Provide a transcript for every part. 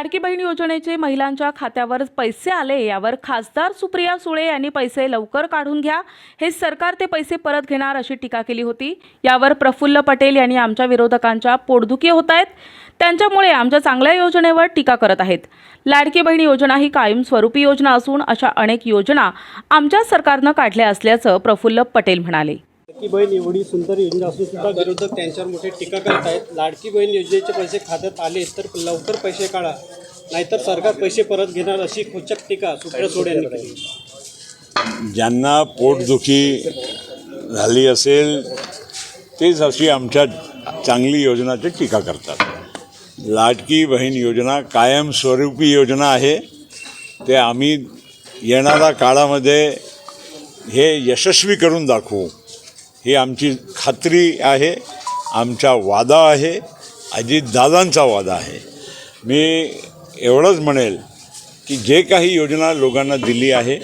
लाडकी बहीण योजनेचे महिलांच्या खात्यावर पैसे आले यावर खासदार सुप्रिया सुळे यांनी पैसे लवकर काढून घ्या. हे सरकार ते पैसे परत घेणार अशी टीका केली होती. यावर प्रफुल्ल पटेल यांनी आमच्या विरोधकांच्या पोटदुखी होत आहेत. त्यांच्यामुळे आमच्या चांगल्या योजनेवर टीका करत आहेत. लाडकी बहीण योजना ही कायमस्वरूपी योजना असून अशा अनेक योजना आमच्या सरकारनं काढल्या असल्याचं प्रफुल्ल पटेल म्हणाले. लाडकी बहीण एवढी सुंदर योजना असून सुद्धा विरोधक त्यांच्यावर मोठी टीका करत आहेत. लाडकी बहीण योजनेचे पैसे खात्यात आले तर लवकर पैसे काढा. नाहीतर सरकार पैसे परत घेणार अशी खोचक टीका सुप्रिया यांनी केली. ज्यांना पोटदुखी झाली असेल तेच अशी आमच्या चांगली योजनाची टीका करतात. लाडकी बहीण योजना कायमस्वरूपी योजना आहे. ते आम्ही येणाऱ्या काळामध्ये हे यशस्वी करून दाखवू. ही आमची खात्री आहे आमचा वादा आहे अजितदादांचा वादा आहे. मी एवढंच म्हणेल की जे काही योजना लोकांना दिली आहे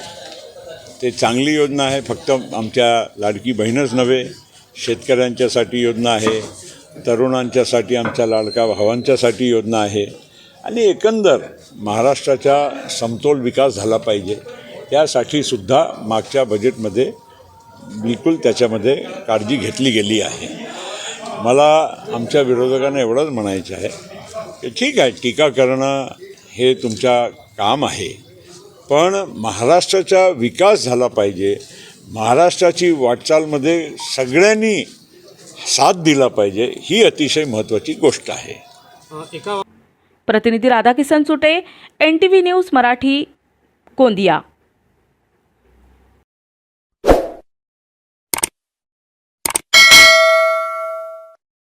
ते चांगली योजना आहे. फक्त आमच्या लाडकी बहीणच नव्हे शेतकऱ्यांच्यासाठी योजना आहे तरुणांच्यासाठी आमच्या लाडका भावांच्यासाठी योजना आहे. आणि एकंदर महाराष्ट्राचा समतोल विकास झाला पाहिजे यासाठी सुद्धा मागच्या बजेटमध्ये बिलकुल त्याच्यामध्ये काळजी घेतली गेली आहे. मला आमच्या विरोधकांना एवढंच म्हणायचं आहे की ठीक आहे टीका करणं हे तुमचा काम आहे. पण महाराष्ट्राचा विकास झाला पाहिजे. महाराष्ट्राची वाटचालमध्ये सगळ्यांनी साथ दिला पाहिजे ही अतिशय महत्त्वाची गोष्ट आहे. एका प्रतिनिधी Radhakisan Sute N T V news Marathi Gondia.